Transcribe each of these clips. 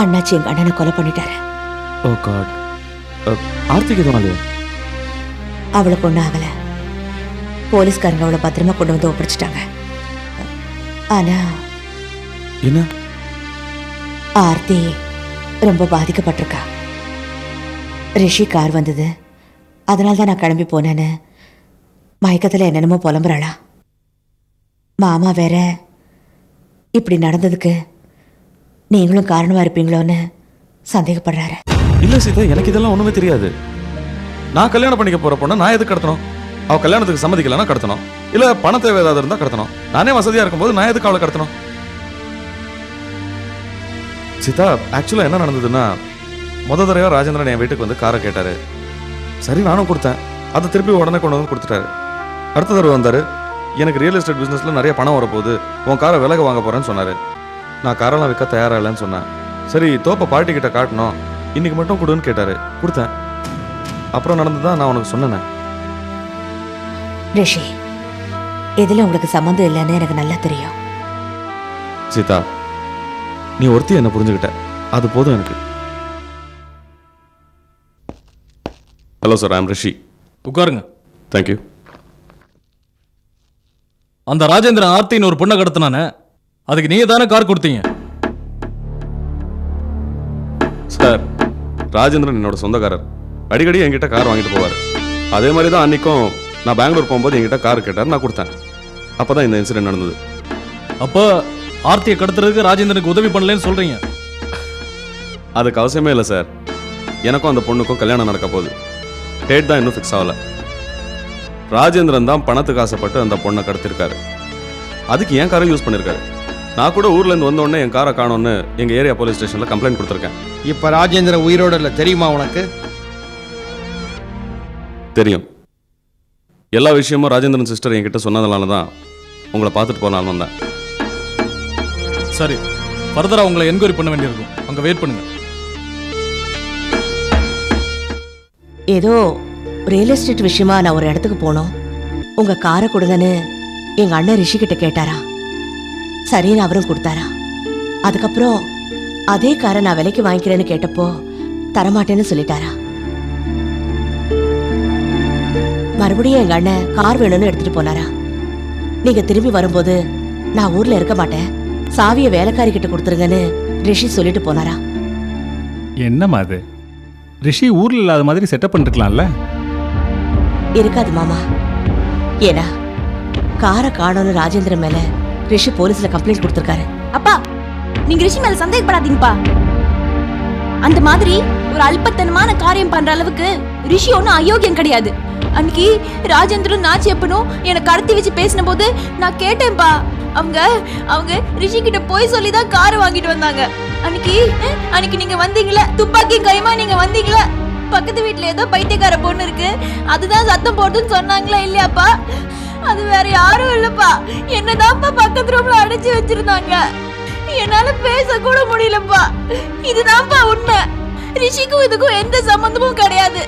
அண்ணாச்சி எங்க அண்ணனை கொலை பண்ணிட்டாரு. ஓ காட் எதுவும்? அவளை பொண்ணு ஆகல. போலீஸ்காரங்க அவளை பத்திரமா கொண்டு வந்து ஒப்படைச்சிட்டாங்க. ஆனா என்ன? ஆர்த்தி ரொம்ப பாதிக்கப்பட்டிருக்கா. ரிஷி கார் வந்தது. அதனால தான் நான் கிளம்பி போனேன்னு. மயக்கத்தில் என்னென்னமோ புலம்புறாளா. மாமா வேற இப்படி நடந்ததுக்கு நீங்களும் காரணமா இருப்பீங்களோன்னு சந்தேகப்படுறாரு. இல்ல சீதா எனக்கு இதெல்லாம் ஒண்ணுமே தெரியாது. நான் கல்யாணம் பண்ணிக்க போற பொண்ணை நான் எதுக்கு கடத்தணும்? அவ கல்யாணத்துக்கு சம்மதிக்கலன்னா கடத்தணும். இல்ல பண தேவை ஏதாவது இருந்தா கடத்தணும். நானே வசதியா இருக்கும்போது நான் எதுக்கு அவளை கடத்தணும்? சீதா ஆக்சுவலா என்ன நடந்ததுன்னா முத தடவையாக ராஜேந்திரன் என் வீட்டுக்கு வந்து காரை கேட்டாரு. சரி நானும் கொடுத்தேன். அதை திருப்பி உடனே கொண்டு வந்து கொடுத்துட்டாரு. அடுத்த தடவை வந்தாரு எனக்கு ரியல் எஸ்டேட் பிசினஸ்ல நிறைய பணம் வரப்போகுது. உன் காரை விலக வாங்க போறேன்னு சொன்னாரு. நான் காரெல்லாம் விற்க தயாரா இல்லைன்னு சொன்னேன். சரி தோப்பை பாட்டி கிட்ட காட்டணும். இன்னைக்கு மட்டும் கொடுன்னு கேட்டாரு. கொடுத்தேன். அப்புறம் நடந்ததுதான் நான் உனக்கு சொன்னேனே. ரிஷி இதுல உங்களுக்கு சம்மந்தம் இல்லைன்னு எனக்கு நல்லா தெரியும். சீதா நீ ஒருத்தி என்ன புரிஞ்சுக்கிட்ட? அது போதும் எனக்கு. ஹலோ சார் ஐம் ரிஷி உட்காருங்க. தேங்க்யூ அந்த ராஜேந்திரன் ஆர்த்தின்னு ஒரு பொண்ணை கடத்தினானே அதுக்கு நீங்க தானே கார் கொடுத்தீங்க? சார் ராஜேந்திரன் என்னோட சொந்தக்காரர். அடிக்கடி என்கிட்ட கார் வாங்கிட்டு போவார். அதே மாதிரி தான் அன்னைக்கும் நான் பெங்களூர் போகும்போது என்கிட்ட கார் கேட்டார் நான் கொடுத்தேன். அப்பதான் இந்த இன்சிடென்ட் நடந்தது. அப்ப ஆர்த்தியை கடத்துறதுக்கு ராஜேந்திரனுக்கு உதவி பண்ணலன்னு சொல்றீங்க? அதுக்கு அவசியமே இல்லை சார். எனக்கும் அந்த பொண்ணுக்கும் கல்யாணம் நடக்க போகுது. டேட் தான் இன்னும் ஃபிக்ஸ் ஆகல. ராஜேந்திரன் தான் பணத்துக்கு ஆசைப்பட்டு அந்த பொண்ணை கடத்திருக்காரு. அதுக்கு என் காரை யூஸ் பண்ணிருக்காரு? நான் கூட ஊர்ல இருந்து வந்த உடனே என் காரை காணோன்னு எங்க ஏரியா போலீஸ் ஸ்டேஷன்ல கம்ப்ளைண்ட் கொடுத்துருக்கேன். இப்ப ராஜேந்திர உயிரோட இல்ல தெரியுமா உனக்கு? தெரியும். எல்லா விஷயமும் ராஜேந்திரன் சிஸ்டர் என்கிட்ட சொன்னதுனால தான் உங்களை பார்த்துட்டு போனாலும் வந்தேன். சரி ஃபர்தரா உங்களை என்கொயரி பண்ண வேண்டியிருக்கும். அங்க வெயிட் பண்ணுங்க. ஏதோ ரியல் எஸ்டேட் விஷயமா நான் ஒரு இடத்துக்கு போனோம். உங்க காரை கொடுங்கன்னு எங்க அண்ணன் ரிஷி கிட்ட கேட்டாரா? சரின்னு அவரும் கொடுத்தாரா? அதுக்கப்புறம் அதே காரை நான் விலைக்கு வாங்கிக்கிறேன்னு கேட்டப்போ தரமாட்டேன்னு சொல்லிட்டாரா? மறுபடியும் எங்க அண்ணன் கார் வேணும்னு எடுத்துட்டு போனாரா? நீங்க திரும்பி வரும்போது நான் ஊர்ல இருக்க மாட்டேன். சாவியை வேலைக்காரி கிட்ட கொடுத்துருங்கன்னு ரிஷி சொல்லிட்டு போனாரா? என்னம்மா அது? ரிஷி ஊர்ல இல்லாத மாதிரி செட்டப் பண்ணிருக்கலாம்ல? இருக்காது மாமா. ஏன்னா காரை காணோன்னு ராஜேந்திரன் மேல ரிஷி போலீஸ்ல கம்ப்ளைண்ட் கொடுத்திருக்காரு. அப்பா நீங்க ரிஷி மேல சந்தேகப்படாதீங்கப்பா. அந்த மாதிரி ஒரு அல்பத்தனமான காரியம் பண்ற அளவுக்கு ரிஷி ஒன்றும் அயோக்கியம் கிடையாது. அன்னைக்கு ராஜேந்திரன் நாச்சி எப்பனும் என்னை கடத்தி வச்சு பேசின போது நான் கேட்டேன்ப்பா. அவங்க அவங்க ரிஷி கிட்ட போய் சொல்லி தான் காரை வாங்கிட்டு வந்தாங்க. அன்னைக்கு அன்னைக்கு நீங்க வந்தீங்களா துப்பாக்கி கைமா நீங்க வந்தீங்களா பக்கத்து வீட்டுல ஏதோ பைத்தியக்கார பொண்ணு இருக்கு. அதுதான் சத்தம் போடுதுன்னு சொன்னாங்களா இல்லையாப்பா? அது வேற யாரும் இல்லப்பா. என்னதான்ப்பா பக்கத்து ரூம்ல அடைச்சு வச்சிருந்தாங்க. என்னால பேச கூட முடியலப்பா. இதுதான்ப்பா உண்மை. ரிஷிக்கும் இதுக்கும் எந்த சம்பந்தமும் கிடையாது.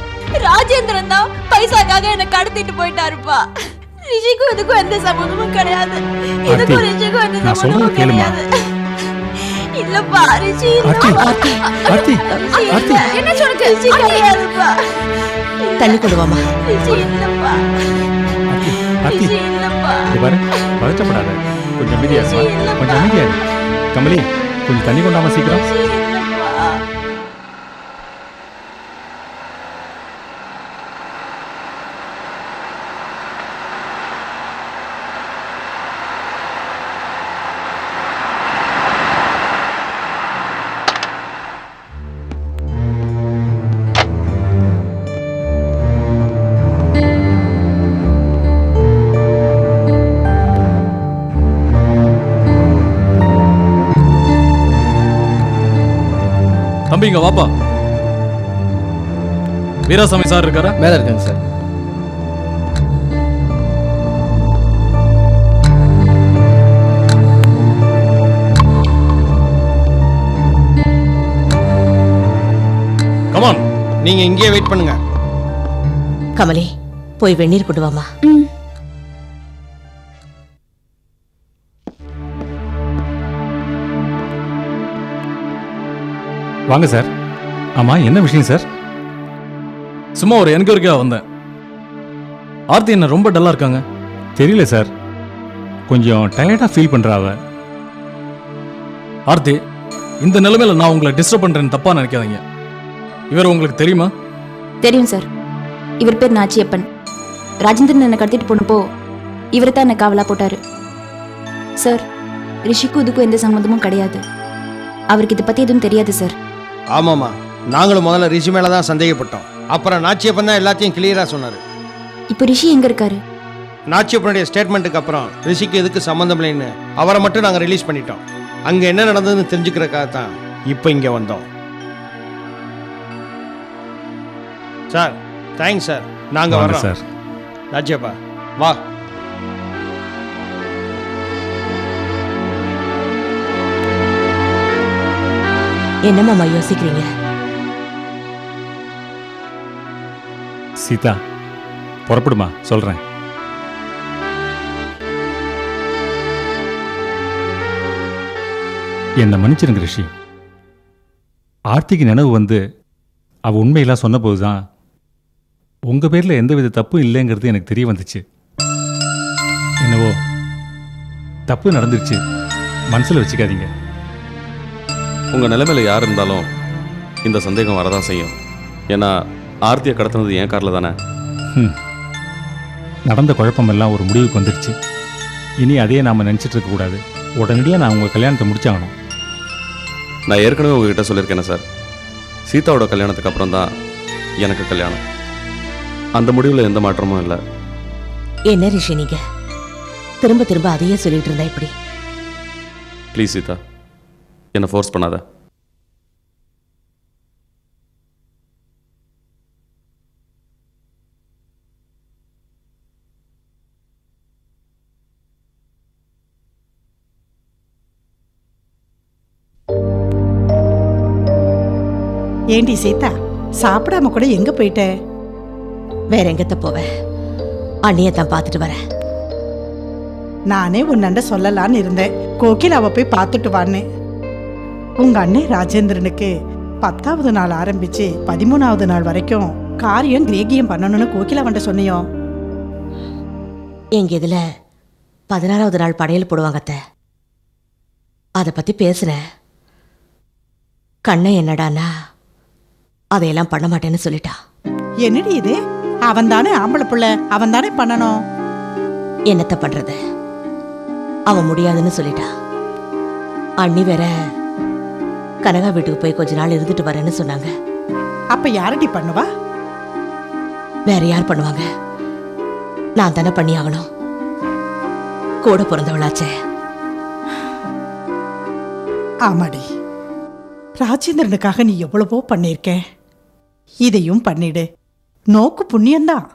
ராஜேந்திரன் தான் பைசாக்காக என்ன கடத்திட்டு போயிட்டாருப்பா. ரிஷிக்கும் இதுக்கும் எந்த சம்பந்தமும் கிடையாது. இதுக்கும் ரிஷிக்கும் எந்த சம்பந்தமும். கிடையாது. இல்லப்பா ரிஷி. என்ன சொல்லுங்க ரிஷி கிடையாதுப்பா. தண்ணி கொண்டு வாமா. ரிஷி இல்லப்பா. ஆர்த்தி இது பாரு பதட்டப்படாத கொஞ்சம் அமைதியா இருமா ரிஷி இல்லப்பா. கொஞ்சம் அமைதியா இரு. கமலி கொஞ்சம் தண்ணி கொண்டாம சீக்கிரம் தம்பி இங்க வாப்பா. வீராசாமி சார் இருக்காரா? மேலே இருக்கேங்க சார். கமான் நீங்க இங்கேயே வெயிட் பண்ணுங்க. கமலி போய் வெந்நீர் கொண்டு வாமா. வாங்க சார். ஆமா என்ன விஷயம் சார்? சும்மா ஒரு என்கொயரிக்காக வந்தேன். ஆர்த்தி என்ன ரொம்ப டல்லா இருக்காங்க. தெரியல சார். கொஞ்சம் டயர்டாக ஃபீல் பண்றா அவ. ஆர்த்தி இந்த நிலைமையில நான் உங்களை டிஸ்டர்ப் பண்றேன்னு தப்பா நினைக்காதீங்க. இவர் உங்களுக்கு தெரியுமா? தெரியும் சார். இவர் பேர் நாச்சியப்பன். ராஜேந்திரன் என்னை கடத்திட்டு போனப்போ இவர் தான் என்னை காவலா போட்டாரு. சார் ரிஷிக்கும் இதுக்கும் எந்த சம்மந்தமும் கிடையாது. அவருக்கு இதை பத்தி எதுவும் தெரியாது சார். ஆமாம்மா. நாங்களும் முதல்ல ரிஷி மேலே தான் சந்தேகப்பட்டோம். அப்புறம் நாச்சியப்பன் தான் எல்லாத்தையும் கிளியராக சொன்னார். இப்போ ரிஷி எங்க இருக்காரு? நாச்சியப்பனுடைய ஸ்டேட்மெண்ட்டுக்கு அப்புறம் ரிஷிக்கு எதுக்கு சம்மந்தம் இல்லைன்னு அவரை மட்டும் நாங்கள் ரிலீஸ் பண்ணிட்டோம். அங்கே என்ன நடந்ததுன்னு தெரிஞ்சுக்கிறக்காக தான் இப்போ இங்கே வந்தோம். Sir thanks sir. நாங்கள் வரோம் சார். நாச்சியப்பா வா. என்னம்மா யோசிக்கிறீங்க? சீதா புறப்படுமா? சொல்றேன். என்னை மன்னிச்சிருங்க ரிஷி. ஆர்த்திக்கு நினைவு வந்து அவ உண்மையெல்லாம் சொன்னபோது தான் உங்க பேர்ல எந்தவித தப்பும் இல்லைங்கிறது எனக்கு தெரிய வந்துச்சு. என்னவோ தப்பு நடந்துருச்சு. மனசுல வச்சுக்காதீங்க. உங்க நிலைமையில யார் இருந்தாலும் இந்த சந்தேகம் வரதான் செய்யும். ஏன்னா ஆர்த்தியை கடத்தினது என் காரில் தானே? ஹம். நடந்த குழப்பமெல்லாம் ஒரு முடிவுக்கு வந்துடுச்சு. இனி அதையே நாம நினைச்சிட்டு இருக்க கூடாது. உடனடியாக நான் உங்க கல்யாணத்தை முடிச்சாகணும். நான் ஏற்கனவே உங்ககிட்ட சொல்லியிருக்கேனே சார். சீதாவோட கல்யாணத்துக்கு அப்புறம் தான் எனக்கு கல்யாணம். அந்த முடிவில் எந்த மாற்றமும் இல்லை. என்ன ரிஷி நீங்க? திரும்ப திரும்ப அதையே சொல்லிட்டு இருந்தா இப்படி ப்ளீஸ் சீதா. என்னை ஃபோர்ஸ் பண்ணாத. ஏண்டி சீதா சாப்பிடாம கூட எங்க போயிட்ட? வேற எங்கத்த போவேன் அண்ணியை தான் பார்த்துட்டு வரேன் நானே உன்னண்ட சொல்லலான்னு இருந்தேன். கோகிலாவை போய் பார்த்துட்டு வான்னு. உங்க அண்ணன் ராஜேந்திரனுக்கு பத்தாவது நாள் ஆரம்பிச்சு பதிமூணாவது நாள் வரைக்கும் காரியம் கிரேகியம் பண்ணணும்னு கோகிலாவன்ட்ட சொன்னியோ? எங்க இதுல பதினாறாவது நாள் படையல் போடுவாங்க அத்தை. அதை பத்தி பேசுனேன் கண்ணை என்னடானா அதையெல்லாம் பண்ண மாட்டேன்னு சொல்லிட்டா. என்னடி இது? அவன் தானே ஆம்பளை புள்ள அவன் தானே பண்ணணும். என்னத்த பண்றது? அவன் முடியாதுன்னு சொல்லிட்டா. அண்ணி வேற கனகா வீட்டுக்கு போய் கொஞ்ச நாள் இருந்துட்டு வரேன்னு சொன்னாங்க. அப்ப யாரடி பண்ணுவா? வேற யார் பண்ணுவாங்க? நான் தானே பண்ணி ஆகணும். கூட பிறந்தவளாச்சே. ஆமாடி. ராஜேந்திரனுக்காக நீ எவ்வளவோ பண்ணியிருக்க இதையும் பண்ணிடு. நோக்கு புண்ணியம்தான்.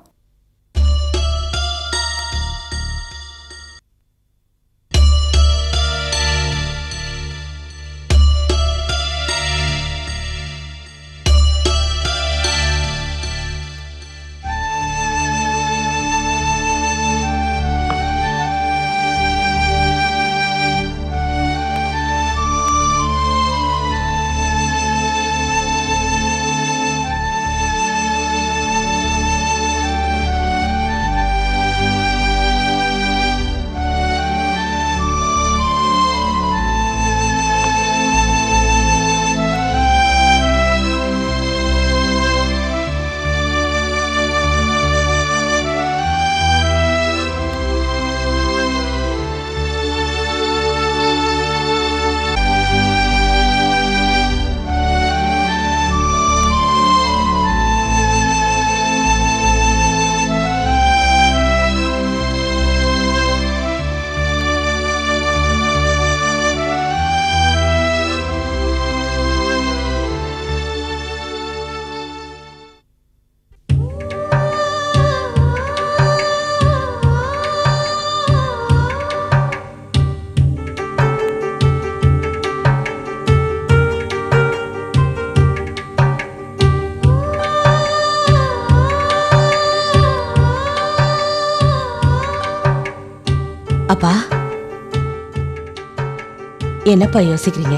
என்னப்பா யோசிக்கிறீங்க?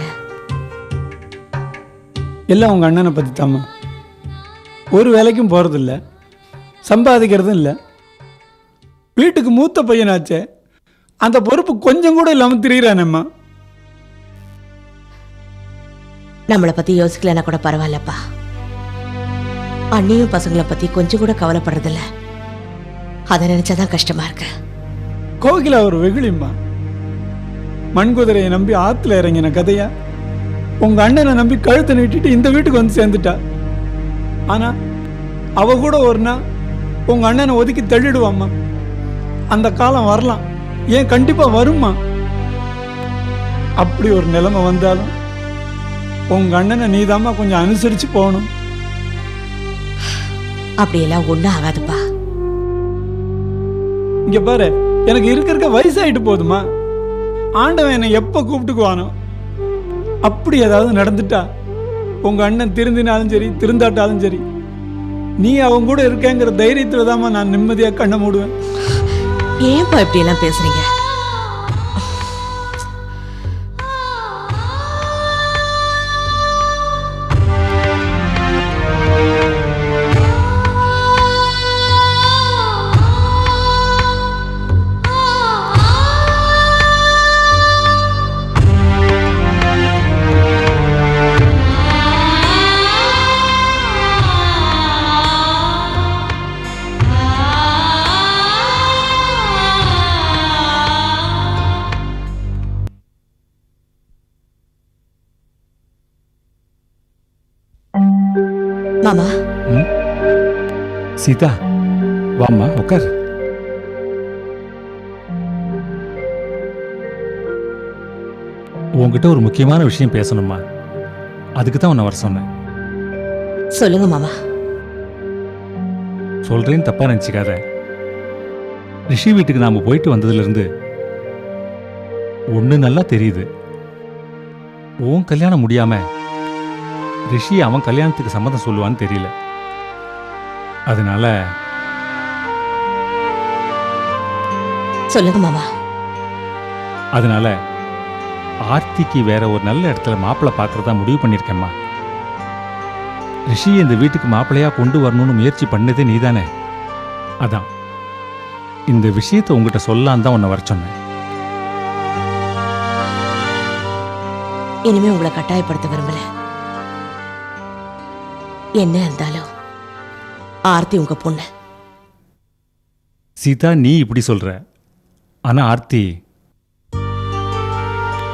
எல்லாம் உங்கள் அண்ணனை பற்றி தாம்மா ஒரு வேலைக்கும் போகிறதில்ல சம்பாதிக்கிறதும் இல்லை. வீட்டுக்கு மூத்த பையனாச்சே. அந்த பொறுப்பு கொஞ்சம் கூட இல்லாமல் திரியிறானேம்மா. நம்மளை பத்தி யோசிக்கலன்னா கூட பரவாயில்லப்பா. அண்ணியும் பசங்களை பத்தி கொஞ்சம் கூட கவலைப்படுறதில்ல. அதை நினைச்சாதான் கஷ்டமா இருக்கு. கோகிலா ஒரு வெகுளிம்மா. மண்குதிரையை நம்பி ஆற்றுல இறங்கின கதையா? உங்கள் அண்ணனை நம்பி கழுத்தை நீட்டிட்டு இந்த வீட்டுக்கு வந்து சேர்ந்துட்டா? ஆனால் அவ கூட ஒரு நாள் உங்கள் அண்ணனை ஒதுக்கி தள்ளிடுவாம்மா. அந்த காலம் வரலாம். ஏன் கண்டிப்பாக வருமா அப்படி ஒரு நிலைமை வந்தாலும் உங்கள் அண்ணனை நீதாம்மா கொஞ்சம் அனுசரித்து போகணும். அப்படியெல்லாம் ஒண்ணும் ஆகாதுப்பா. இங்க பாரு எனக்கு இருக்க இருக்க வயசாயிட்டு போதுமா ஆண்டவன் என்னை எப்போ கூப்பிட்டுக்குவானோ அப்படி ஏதாவது நடந்துட்டா உங்கள் அண்ணன் திருந்தினாலும் சரி திருந்தாட்டாலும் சரி நீ அவன் கூட இருக்கேங்கிற தைரியத்தில் தாம்மா நான் நிம்மதியாக கண்ணை மூடுவேன். ஏன்பா இப்படியெல்லாம் பேசுகிறீங்க மாமா. சீதா வாம்மா உட்கார் உன்கிட்ட ஒரு முக்கியமான விஷயம் பேசணுமா அதுக்கு தான் உன்னை வர சொன்னேன். சொல்லுங்க மாமா. சொல்றேன்னு தப்பா நினச்சிக்காத. ரிஷி வீட்டுக்கு நாம போயிட்டு வந்ததுலேருந்து ஒன்று நல்லா தெரியுது. உன் கல்யாணம் முடியாம ரிஷி அவன் கல்யாணத்துக்கு சம்மதம் சொல்லுவான்னு தெரியல. அதனால சொல்லுங்க மாமா. அதனால ஆர்த்திக்கு வேற ஒரு நல்ல இடத்துல மாப்பிள்ளை பார்க்கறதா முடிவு பண்ணியிருக்கேம்மா. ரிஷி இந்த வீட்டுக்கு மாப்பிள்ளையா கொண்டு வரணும்னு முயற்சி பண்ணதே நீதானே? அதான். இந்த விஷயத்தை உங்ககிட்ட சொல்லலாம் தான் உன்னை வர சொன்னேன். இனிமே உங்களை கட்டாயப்படுத்த விரும்பல. என்ன இருந்தாலும். ஆர்த்தி உங்க பொண்ணு. சீதா நீ இப்படி சொல்ற. ஆனா ஆர்த்தி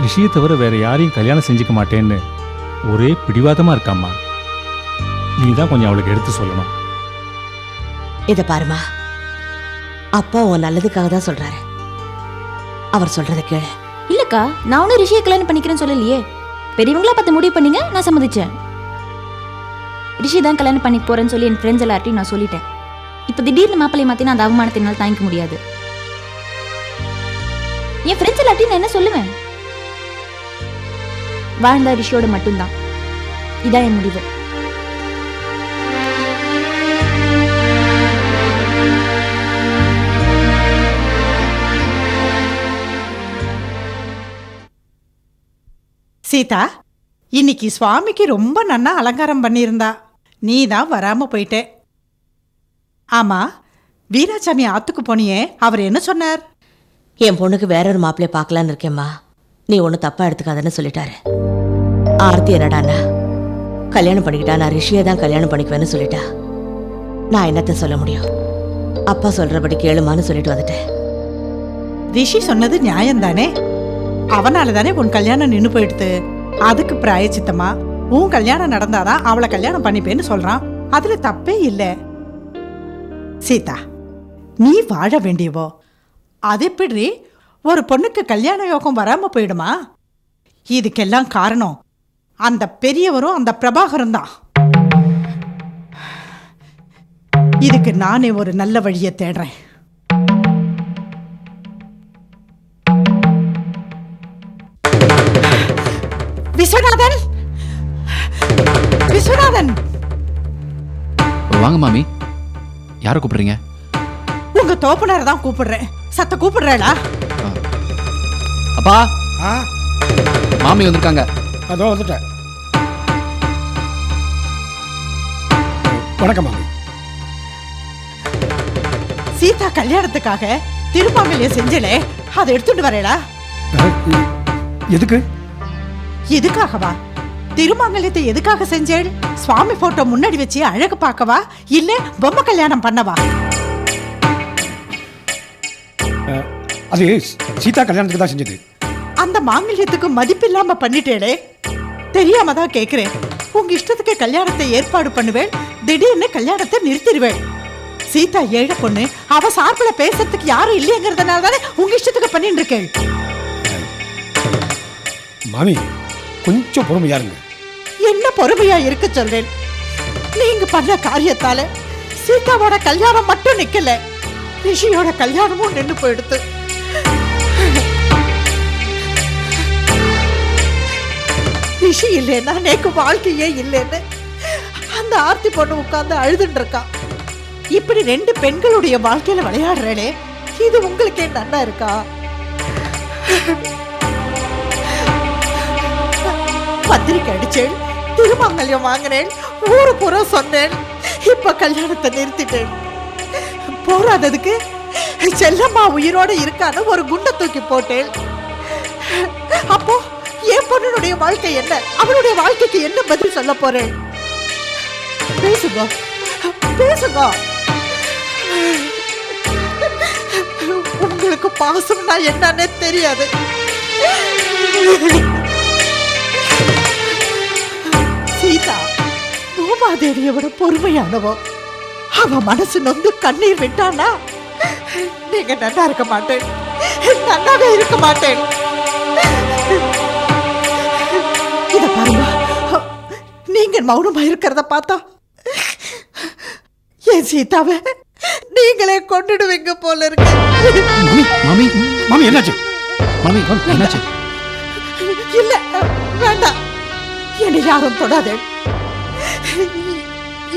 ரிஷியை தவிர வேற யாரையும் கல்யாணம் செஞ்சுக்க மாட்டேன்னு ஒரே பிடிவாதமா இருக்காம்மா. நீ தான் கொஞ்சம் அவளுக்கு எடுத்து சொல்லணும். இத பாருமா. அப்பா உன் நல்லதுக்காக தான் சொல்றாரு. அவர் சொல்றத கேளு. இல்லக்கா நான் ஒன்னும் ரிஷியை கல்யாணம் பண்ணிக்கிறேன்னு சொல்லலையே. பெரியவங்களா பார்த்து முடிவு பண்ணீங்க? நான் சம்மதிச்சேன். ரிஷி தான் கல்யாணம் பண்ணி போறேன்னு சொல்லி என் ஃப்ரெண்ட்ஸ் எல்லார்ட்டையும் நான் சொல்லிட்டேன். இப்போ திடீர்னு மாப்பிள்ளை மாத்தி நான் அந்த அவமானத்தினால் தாங்கிக்க முடியாது. என் ஃப்ரெண்ட்ஸ் எல்லார்ட்டையும் நான் என்ன சொல்லுவேன்? வாழ்ந்தா ரிஷியோட மட்டும்தான். இதான் என் முடிவு. சீதா இன்னைக்கு சுவாமிக்கு ரொம்ப நன்னா அலங்காரம் பண்ணியிருந்தா. நீ தான் வராம போயிட்டே. ஆமா வீராசாமி ஆத்துக்கு போனியே அவர் என்ன சொன்னார்? என் பொண்ணுக்கு வேற ஒரு மாப்பிள்ளைய பார்க்கலான்னு இருக்கேம்மா. நீ ஒன்றும் தப்பா எடுத்துக்காதன்னு சொல்லிட்டாரு. ஆர்த்தி என்னடாண்ணா கல்யாணம் பண்ணிக்கிட்டா நான் ரிஷியை தான் கல்யாணம் பண்ணிக்குவேன்னு சொல்லிட்டா. நான் என்னத்த சொல்ல முடியும்? அப்பா சொல்றபடி கேளுமான்னு சொல்லிட்டு வந்துட்டேன். ரிஷி சொன்னது நியாயம்தானே? அவனால தானே உன் கல்யாணம் நின்னு போயிடுது. அதுக்கு பிராயச்சித்தமா? உன் கல்யாணம் நடந்தாதான் அவளை கல்யாணம் பண்ணிப்பேன்னு சொல்றான். அதுல தப்பே இல்லை. சீதா நீ வாழ வேண்டியவோ? அது எப்படி? ஒரு பொண்ணுக்கு கல்யாண யோகம் வராம போயிடுமா? இதுக்கெல்லாம் காரணம் அந்த பெரியவரும் அந்த பிரபாகரும் தான். இதுக்கு நானே ஒரு நல்ல வழியை தேடுறேன். விஸ்வநாதன்! விஸ்வநாதன் வாங்க மாமி. யாரை கூப்பிடுறீங்க? உங்க தோப்பனாரை தான் கூப்பிடுறேன். சத்த கூப்பிடுறேடா அப்பா! ஆ? மாமி வந்திருக்காங்க. அதோ வந்துட்டேன். வணக்கம் மாமி. சீதா கல்யாணத்துக்காக திருமாங்கல்யம் செஞ்சலே அதை எடுத்துட்டு வரேடா எதுக்கு? எதுக்காகவா? திருமாங்கல்யத்தை எதுக்காக செஞ்சேள்? சுவாமி போட்டோ முன்னாடி வச்சு அழகு பார்க்கவா? இல்ல பொம்மை கல்யாணம் பண்ணவா? அது சீதா கல்யாணத்துக்கு தான் செஞ்சது. அந்த மாங்கல்யத்துக்கு மதிப்பில்லாம பண்ணிட்டேளே. தெரியாம தான் கேக்குறேன். உங்க இஷ்டத்துக்கு கல்யாணத்தை ஏற்பாடு பண்ணுவேன் திடீர்னு கல்யாணத்தை நிறுத்திடுவேன் சீதா ஏழை பொண்ணு அவ சார்பில் பேசுறதுக்கு யாரும் இல்லையங்கிறதுனால தானே உங்க இஷ்டத்துக்கு பண்ணிட்டு இருக்கேன் மாமி கொஞ்சம் பொறுமையா இருங்க. என்ன பொறுமையா இருக்க சொல்றேன்? நீங்க பண்ண காரியத்தால சீதாவோட கல்யாணம் மட்டும் நிக்கல. ரிஷியோட கல்யாணமும் நின்று போயிடுத்து. ரிஷி இல்லைன்னா நேக்கு வாழ்க்கையே இல்லைன்னு அந்த ஆர்த்தி பொண்ணு உட்கார்ந்து அழுதுன்னு இருக்கான் இப்படி ரெண்டு பெண்களுடைய வாழ்க்கையில விளையாடுறேனே இது உங்களுக்கே நன்னா இருக்கா? பத்திரிக்கை அடிச்சேன். திருமங்கல்யம் வாங்கினேன். ஊரு பூரா சொன்னேன். இப்ப கல்யாணத்தை நிறுத்திட்டேன். போராததுக்கு செல்லம்மா உயிரோட இருக்கான்னு ஒரு குண்டை தூக்கி போட்டேன். அப்போ என் பொண்ணுடைய வாழ்க்கை என்ன? அவனுடைய வாழ்க்கைக்கு என்ன பதில் சொல்ல போறேன்? பேசுங்க. பேசுங்க. உங்களுக்கு பாசம்னா என்னன்னே தெரியாது. சீதா. பூமாதேவியை விட பொறுமையானவோ அவ மனசு நொந்து கண்ணீர் விட்டானா? நீங்க நல்லா இருக்க மாட்டேன். நல்லாவே இருக்க மாட்டேன். இத பாருங்க. நீங்க மௌனமா இருக்கிறத பார்த்தா என் சீதாவை நீங்களே கொண்டுடுவீங்க போல இருக்கு. மாமி மாமி மாமி என்னாச்சு? மாமி என்னாச்சு? இல்ல வேண்டாம். என்னை யாரும் தொடாதே.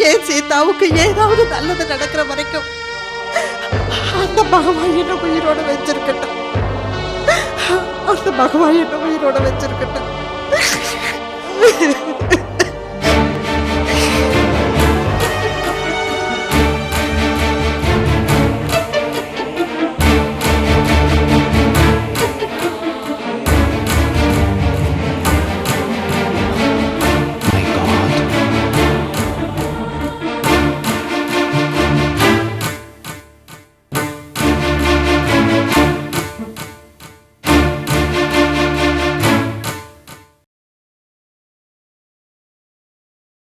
ஏன் சீதாவுக்கு ஏதாவது நல்லது நடக்கிற வரைக்கும் அந்த பகவான் என்ன உயிரோட வச்சிருக்கட்டும். அந்த பகவான் என்ன உயிரோட வச்சிருக்கட்டும்.